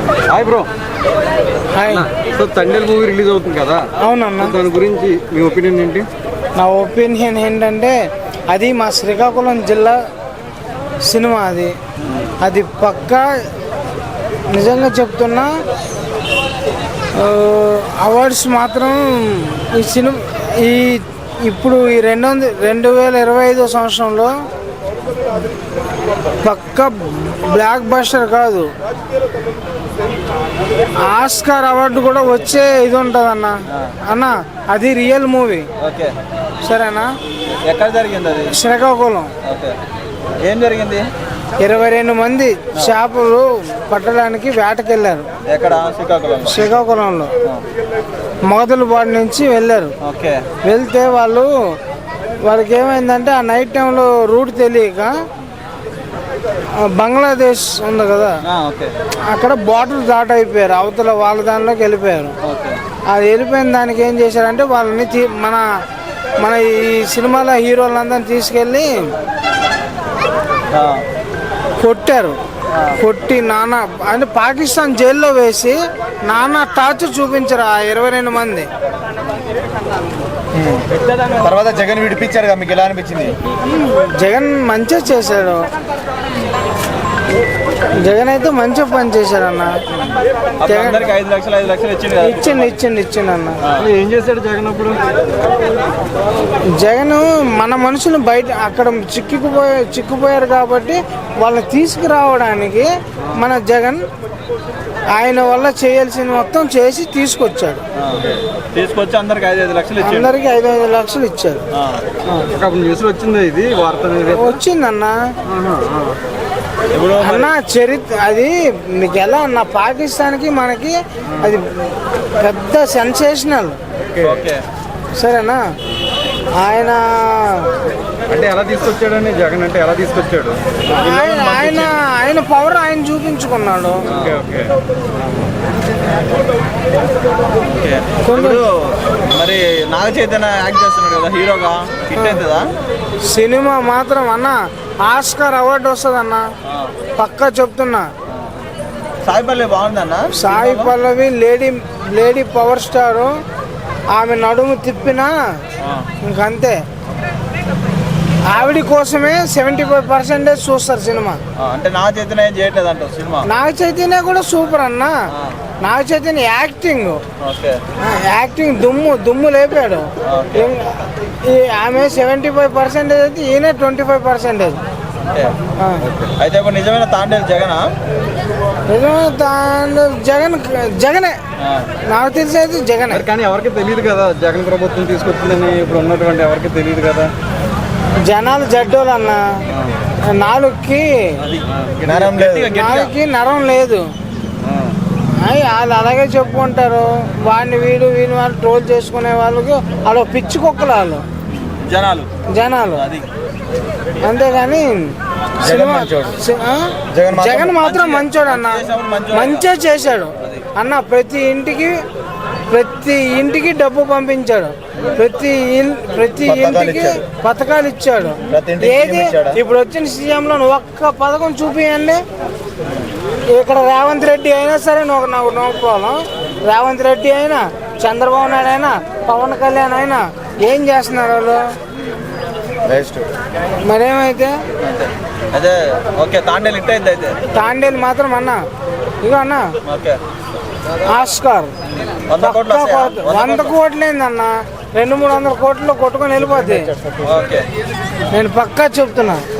Hi bro hi so Thandel movie release అవుతుంది కదా? అవునన్నా. దాని గురించి మీ ఒపీనియన్ ఏంటి? నా ఒపీనియన్ ఏంటంటే అది మా శ్రీకాకుళం జిల్లా సినిమా అది. అది పక్కా నిజంగా చెప్తున్నా అవార్డ్స్ మాత్రం ఈ సినిమా ఈ ఇప్పుడు ఈ రెండు వంద రెండు వేల ఇరవై ఐదో సంవత్సరంలో పక్క బ్లాక్ బస్టర్ కాదు. ఆస్కార్ అవార్డు కూడా వచ్చే ఇది ఉంటుంది అన్న అన్న అది రియల్ మూవీ. సరేనా? ఎక్కడ జరిగింది అది? శ్రీకాకుళం. ఏం జరిగింది? ఇరవై రెండు మంది చేపలు పట్టడానికి వేటకెళ్ళారు. ఎక్కడ? శ్రీకాకుళం. శ్రీకాకుళంలో. మొగదులపాడు నుంచి వెళ్ళారు. వెళ్తే వాళ్ళు వాళ్ళకి ఏమైందంటే ఆ నైట్ టైంలో రూట్ తెలియక బంగ్లాదేశ్ ఉంది కదా. అక్కడ బాటిల్ దాట్ అయిపోయారు. అవతల వాళ్ళ దానిలోకి వెళ్ళిపోయారు. అది వెళ్ళిపోయిన దానికి ఏం చేశారంటే వాళ్ళని మన మన ఈ సినిమాలో హీరోలందరిని తీసుకెళ్ళి కొట్టారు. కొట్టి నానా అంటే పాకిస్తాన్ జైల్లో వేసి నానా టార్చర్ చూపించారు ఇరవై రెండు మంది. తర్వాత జగన్ విడిపించారు కదా మీకు ఎలా అనిపించింది? జగన్ మంచిగా చేశాడు. జగన్ అయితే మంచిగా పని జగన్ అందరికి ఐదు లక్షలు ఐదు లక్షలు ఇచ్చింది కదా. ఇచ్చింది ఇచ్చింది ఇచ్చింది అన్న. ఏం చేశాడు జగన్ అప్పుడు? జగన్ మన మనుషులు బయట అక్కడ చిక్కుకుపోయి చిక్కుపోయారు కాబట్టి వాళ్ళని తీసుకురావడానికి మన జగన్ ఆయన వల్ల చేయాల్సింది మొత్తం చేసి తీసుకొచ్చాడు. తీసుకొచ్చి అందరికి ఐదు ఐదు లక్షలు అందరికి ఐదు ఐదు లక్షలు ఇచ్చారు న్యూస్ వచ్చిందా ఇది? వార్త వచ్చిందన్న. అన్న చరిత్ర అది మీకు ఎలా అన్న పాకిస్తాన్కి మనకి అది పెద్ద సెన్సేషనల్. ఓకే. సరేనా? ఆయన అంటే ఎలా తీసుకొచ్చాడని జగన్ అంటే ఎలా తీసుకొచ్చాడు? ఆయన ఆయన ఆయన పవర్ ఆయన చూపించుకున్నాడు. Okay okay. ఓకే. ఇప్పుడు మరి నాగ చైతన్య యాక్ట్ చేస్తున్నాడు కదా హీరోగా. హిట్ అవుతుందా? సినిమా మాత్రం అన్న ఆస్కార్ అవార్డు వస్తుంది అన్న పక్కా చెప్తున్నా. సాయి పల్లె బాగుందన్న? Sai Pallavi lady lady power star. ఆమె నడుము తిప్పినా ఇంకంతే. ఆవిడ కోసమే సెవెంటీ ఫైవ్ పర్సెంటేజ్ చూస్తారు సినిమా. అంటే నాగ చైతన్య చేయట్లేదు సినిమా? నాగ చైతన్య కూడా సూపర్ అన్న. నాగ చైతన్య యాక్టింగ్. యాక్టింగ్ దుమ్ము దుమ్ము లేపాడు. ఈ ఆమె సెవెంటీ ఫైవ్ పర్సెంటేజ్ అయితే ఈయన ట్వంటీ ఫైవ్ పర్సెంటేజ్. అయితే ఇప్పుడు నిజమైన తాండేలు జగనా? జగన్ జగనే. ఆ, నాకు తెలిసి అయితే జగనే. కానీ ఎవరికి తెలియదు కదా జగన్ ప్రభుత్వం తీసుకొచ్చిందని ఇప్పుడు ఉన్నటువంటి ఎవరికి తెలియదు కదా? జనాలు జడ్డోలు అన్న నాలుగుకి నరం లేదు. నాలుగుకి నరం లేదు. వాళ్ళు అలాగే చెప్పుకుంటారు. వాడిని వీడు వీడిని వాళ్ళు ట్రోల్ చేసుకునే వాళ్ళకి వాళ్ళు పిచ్చి కుక్కలు వాళ్ళు. జనాలు. జనాలు. అది. అంతేగాని సినిమా? జగన్ మాత్రం మంచోడు అన్న. మంచిగా చేశాడు. అన్న ప్రతి ఇంటికి ప్రతి ఇంటికి డబ్బు పంపించాడు. ప్రతి ఇల్ ప్రతి ఇంటికి. పథకాలు ఇచ్చాడు. ప్రతి ఇంటికి ఏది? ఇప్పుడు వచ్చిన సీఎంలో ఒక్క పథకం చూపియండి. ఇక్కడ రేవంత్ రెడ్డి అయినా సరే నాకు నాకు నో ప్రాబ్లం రేవంత్ రెడ్డి అయినా చంద్రబాబు నాయుడు అయినా పవన్ కళ్యాణ్ అయినా ఏం చేస్తున్నారు వాళ్ళు? మరేమైతే? అదే ఓకే తాండేలు అయింది అయితే. తాండేలు మాత్రం అన్న. ఇగో అన్న. ఆస్కార్. వంద కోట్లు పక్కా వస్తాయా? కోట్లు. వంద కోట్లు. ఏందన్న రెండు మూడు వందల కోట్లు కొట్టుకొని వెళ్ళిపోద్ది. ఓకే. నేను పక్కా చెప్తున్నా.